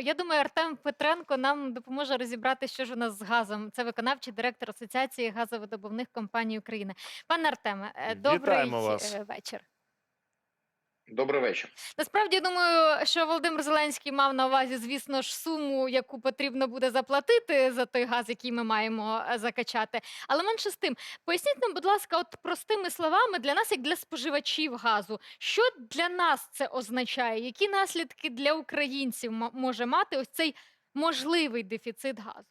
я думаю, Артем Петренко нам допоможе розібрати, що ж у нас з газом. Це виконавчий директор Асоціації газовидобувних компаній України. Пане Артеме, е, добрий вас. е, вечір. Добрий вечір. Насправді я думаю, що Володимир Зеленський мав на увазі, звісно ж, суму, яку потрібно буде заплатити за той газ, який ми маємо е, закачати. Але менше з тим, поясніть нам, будь ласка, от простими словами для нас, як для споживачів газу, що для нас це означає? Які наслідки для українців може мати ось цей можливий дефіцит газу?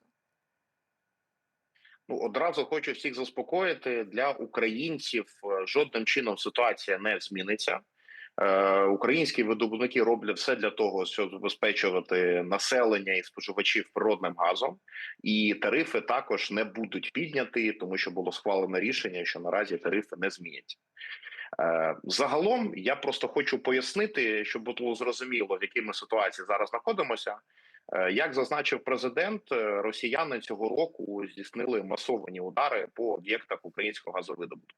Ну одразу хочу всіх заспокоїти для українців. е, Жодним чином ситуація не зміниться. Е, українські видобувники роблять все для того, щоб забезпечувати населення і споживачів природним газом, і тарифи також не будуть підняті, тому що було схвалено рішення, що наразі тарифи не зміняться. Е, загалом я просто хочу пояснити, щоб було зрозуміло, в якій ми ситуації зараз знаходимося. Е, Як зазначив президент, росіяни цього року здійснили масовані удари по об'єктах українського газовидобутку.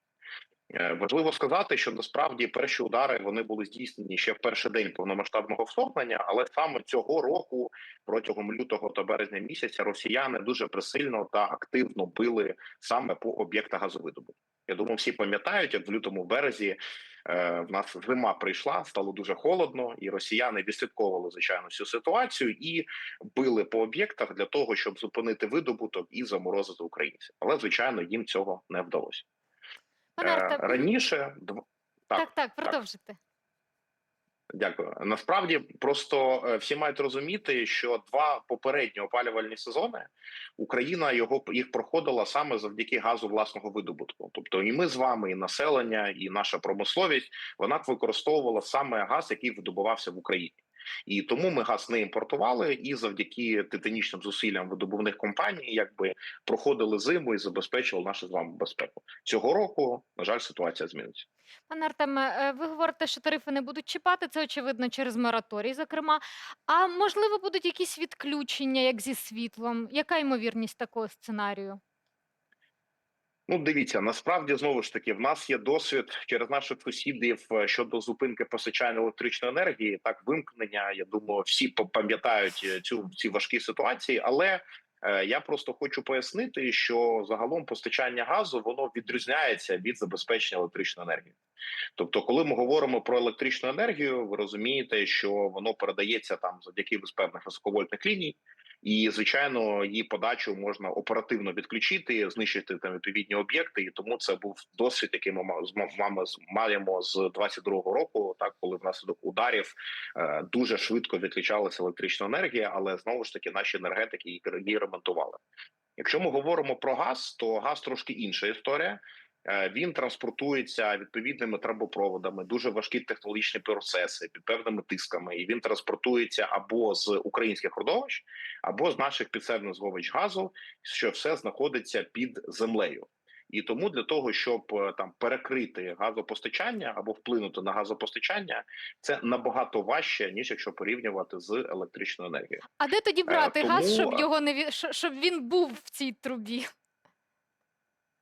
Е, Важливо сказати, що насправді перші удари вони були здійснені ще в перший день повномасштабного вторгнення, але саме цього року, протягом лютого та березня місяця, росіяни дуже присильно та активно били саме по об'єктах газовидобутку. Я думаю, всі пам'ятають, як в лютому березі е, в нас зима прийшла, стало дуже холодно, і росіяни відслідковували звичайно цю ситуацію і били по об'єктах для того, щоб зупинити видобуток і заморозити українців. Але звичайно їм цього не вдалося. Пане Е, раніше дв- так, так, продовжуйте. Дякую. Насправді просто е, всі мають розуміти, що два попередні опалювальні сезони Україна його їх проходила саме завдяки газу власного видобутку. Тобто, і ми з вами, і населення, і наша промисловість вона використовувала саме газ, який видобувався в Україні. І тому ми газ не імпортували, і завдяки титанічним зусиллям видобувних компаній, якби проходили зиму і забезпечували нашу з вами безпеку. Цього року, на жаль, ситуація зміниться. Пане Артеме, е, ви говорите, що тарифи не будуть чіпати. Це очевидно через мораторій, зокрема. А можливо, будуть якісь відключення, як зі світлом? Яка ймовірність такого сценарію? Ну, дивіться, насправді знову ж таки, в нас є досвід через наших сусідів е, щодо зупинки постачання електричної енергії. Так, вимкнення. Я думаю, всі пам'ятають е, цю ці важкі ситуації, але. е, Я просто хочу пояснити, що загалом постачання газу воно відрізняється від забезпечення електричної енергії. Тобто, коли ми говоримо про електричну енергію, ви розумієте, що воно передається там завдяки без певних високовольтних ліній, і звичайно, її подачу можна оперативно відключити, знищити там відповідні об'єкти. І тому це був досвід, який ми маємо з 22-го року, так коли внаслідок ударів е, дуже швидко відключалася електрична енергія, але знову ж таки наші енергетики її ремонтували. Якщо ми говоримо про газ, то газ трошки інша історія. Е, Він транспортується відповідними трубопроводами, дуже важкі технологічні процеси під певними тисками, і він транспортується або з українських родовищ, або з наших підземних згович газу, що все знаходиться під землею. І тому для того, щоб е, там перекрити газопостачання або вплинути на газопостачання, це набагато важче ніж якщо порівнювати з електричною енергією. А де тоді брати газ, тому, щоб е, його не щоб він був в цій трубі?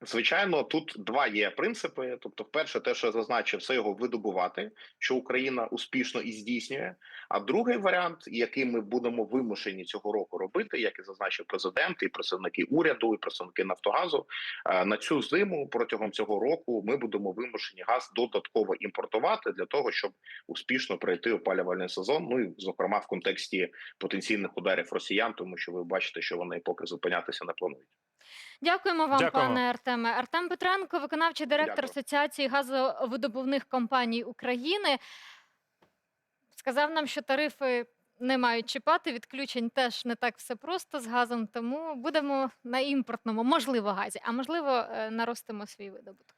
Звичайно, тут два є принципи. Тобто, перше, те, що я зазначив, це його видобувати, що Україна успішно і здійснює. А другий варіант, який ми будемо вимушені цього року робити, як і зазначив президент, і представники уряду, і представники Нафтогазу, е, на цю зиму протягом цього року ми будемо вимушені газ додатково імпортувати для того, щоб успішно пройти опалювальний сезон. Ну і зокрема в контексті потенційних ударів росіян, тому що ви бачите, що вони поки зупинятися не планують. Дякуємо вам, Дякуємо. пане Артеме. Артем Петренко, виконавчий директор Дякую. Асоціації газовидобувних компаній України, сказав нам, що тарифи не мають чіпати. Відключень теж не так все просто з газом. Тому будемо на імпортному, можливо, газі, а можливо, е, наростимо свій видобуток.